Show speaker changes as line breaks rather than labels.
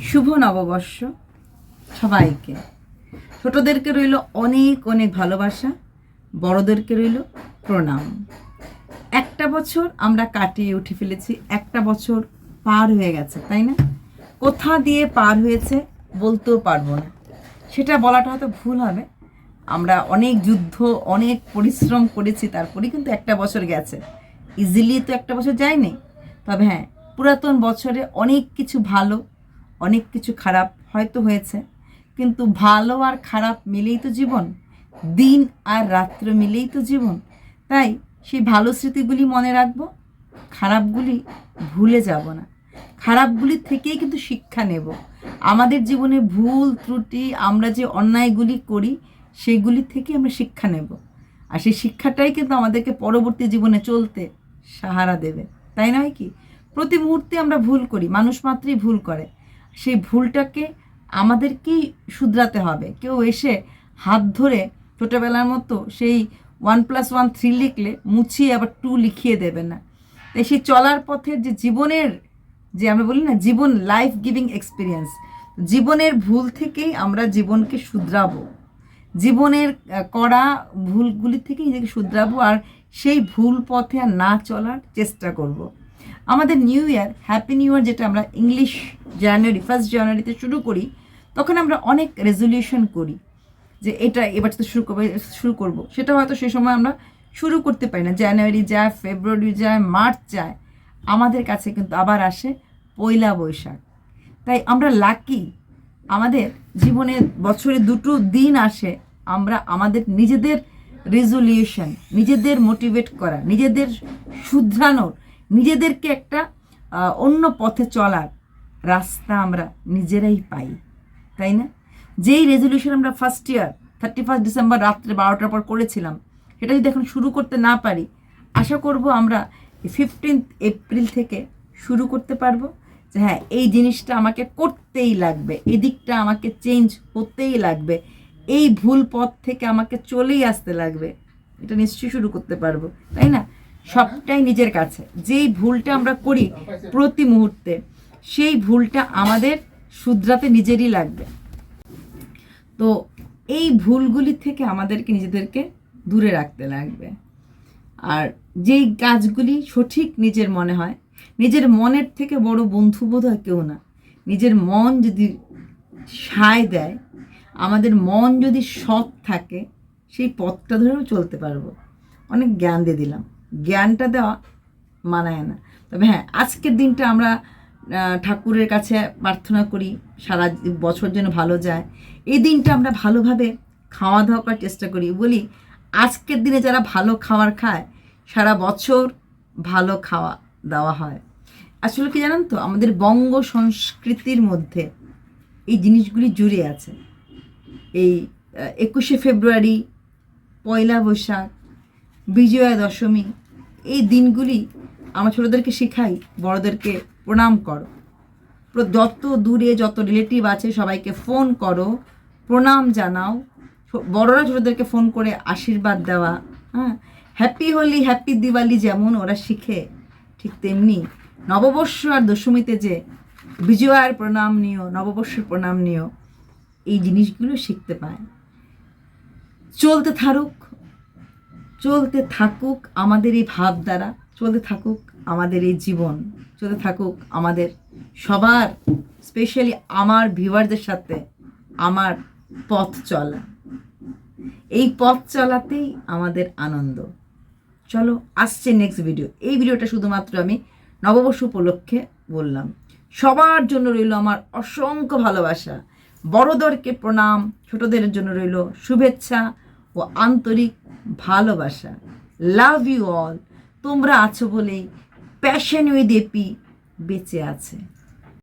শুভ নববর্ষ সবাইকে। ছোটদেরকে রইল অনেক অনেক ভালোবাসা, বড়দেরকে রইল প্রণাম। একটা বছর আমরা কাটিয়ে উঠে ফেলেছি, একটা বছর পার হয়ে গেছে, তাই না? কোথা দিয়ে পার হয়েছে বলতেও পারব না। সেটা বলাটা হয়তো ভুল হবে। আমরা অনেক যুদ্ধ, অনেক পরিশ্রম করেছি, তারপরেই কিন্তু একটা বছর গেছে। ইজিলি তো একটা বছর যায়নি। তবে হ্যাঁ পুরাতন বছরে অনেক কিছু ভালো অনেক কিছু খারাপ হয়তো হয়েছে, কিন্তু ভালো আর খারাপ মিলেই তো জীবন, দিন আর রাত্র মিলেই তো জীবন। তাই সেই ভালো স্মৃতিগুলি মনে রাখব, খারাপগুলি ভুলে যাব না। খারাপগুলি থেকেই কিন্তু শিক্ষা নেব। আমাদের জীবনে ভুল, ত্রুটি, আমরা যে অন্যায়গুলি করি, সেগুলি থেকে আমরা শিক্ষা নেব। আর সেই শিক্ষাটাই কিন্তু আমাদেরকে পরবর্তী জীবনে চলতে সাহারা দেবে। তাই নয় কি? প্রতি মুহূর্তে আমরা ভুল করি, মানুষ মাত্রই ভুল করে। সেই ভুলটাকে আমাদেরকেই শুধরাতে হবে। কেউ এসে হাত ধরে ছোটোবেলার মতো সেই ওয়ান প্লাস ওয়ান থ্রি লিখলে মুছিয়ে আবার টু লিখিয়ে দেবে না। তাই সেই চলার পথের যে জীবনের যে আমরা বলি না, জীবন লাইফ গিভিং এক্সপিরিয়েন্স জীবনের ভুল থেকেই আমরা জীবনকে শুধরাবো। জীবনের করা ভুলগুলি থেকে নিজেকে শুধরাবো আর সেই ভুল পথে আর না চলার চেষ্টা করব। আমাদের new year, happy new year যেটা আমরা ইংলিশ জানুয়ারি, ফার্স্ট জানুয়ারিতে শুরু করি, তখন আমরা অনেক রেজলিউশন করি যে এটা এবার তো শুরু করব, শুরু করব। সেটা হয়তো সেই সময় আমরা শুরু করতে পারি না। জানুয়ারি যায়, ফেব্রুয়ারি যায়, মার্চ যায়, আমাদের কাছে কিন্তু আবার আসে পয়লা বৈশাখ। তাই আমরা লাকি আমাদের জীবনে বছরে দুটো দিন আসে আমরা আমাদের নিজেদের রেজলিউশন নিজেদের মোটিভেট করা, নিজেদের শুধরানোর। নিজেদেরকে একটা অন্য পথে চলার রাস্তা আমরা নিজেরাই পাই, তাই না? যেই রেজলিউশন আমরা first year thirty first December রাত্রে বারোটার পর করেছিলাম, সেটা যদি এখন শুরু করতে না পারি, আশা করব আমরা ফিফটিন্থ এপ্রিল থেকে শুরু করতে পারব যে হ্যাঁ এই জিনিসটা আমাকে করতেই লাগবে এদিকটা আমাকে চেঞ্জ হতেই লাগবে, এই ভুল পথ থেকে আমাকে চলেই আসতে লাগবে, এটা নিশ্চয়ই শুরু করতে পারব, তাই না? সবটাই নিজের কাছে। যেই ভুলটা আমরা করি প্রতি মুহূর্তে, সেই ভুলটা আমাদের শুধরাতে নিজেরই লাগবে। তো এই ভুলগুলি থেকে আমাদেরকে নিজেদেরকে দূরে রাখতে লাগবে। আর যেই কাজগুলি সঠিক নিজের মনে হয়, নিজের মনের থেকে বড় বন্ধু বোধ হয় কেউ না। নিজের মন যদি সায় দেয়, আমাদের মন যদি সৎ থাকে, সেই পথটা ধরেও চলতে পারব। অনেক জ্ঞান দিয়ে দিলাম। জ্ঞানটা দেওয়া মানায় না। তবে হ্যাঁ আজকের দিনটা আমরা ঠাকুরের কাছে প্রার্থনা করি, সারা বছর যেন ভালো যায়। এই দিনটা আমরা ভালোভাবে খাওয়া দাওয়া করার চেষ্টা করি। বলি, আজকের দিনে যারা ভালো খাবার খায়, সারা বছর ভালো খাওয়া দাওয়া হয়। আসলে কি জানেন তো, আমাদের বঙ্গ সংস্কৃতির মধ্যে এই জিনিসগুলি জুড়ে আছে। এই, একুশে ফেব্রুয়ারি, পয়লা বৈশাখ, বিজয়া দশমী এই দিনগুলি আমার ছোটোদেরকে শেখাই, বড়দেরকে প্রণাম করো। যত দূরে যত রিলেটিভ আছে সবাইকে ফোন করো, প্রণাম জানাও। বড়রা ছোটোদেরকে ফোন করে আশীর্বাদ দেওয়া হ্যাঁ? হ্যাপি হোলি হ্যাপি দিওয়ালি যেমন ওরা শিখে, ঠিক তেমনি নববর্ষ আর দশমীতে যে বিজয়ার প্রণাম নিও, নববর্ষের প্রণাম নিও, এই জিনিসগুলো শিখতে পায়। চলতে থাকুক চলতে থাকুক আমাদের এই ভাবধারা, চলতে থাকুক আমাদের এই জীবন, চলতে থাকুক আমাদের সবার স্পেশালি আমার ভিউয়ারদের সাথে আমার পথ চলা। এই পথ চলাতেই আমাদের আনন্দ। চলো, আসছে নেক্সট ভিডিও এই ভিডিওটা শুধুমাত্র আমি নববর্ষ উপলক্ষে বললাম। সবার জন্য রইল আমার অসংখ্য ভালোবাসা। বড়দেরকে প্রণাম, ছোটদের জন্য রইল শুভেচ্ছা ও আন্তরিক ভালোবাসা। লাভ ইউ অল তোমরা আছো বলেই প্যাশন উইথ এপি বেঁচে আছে।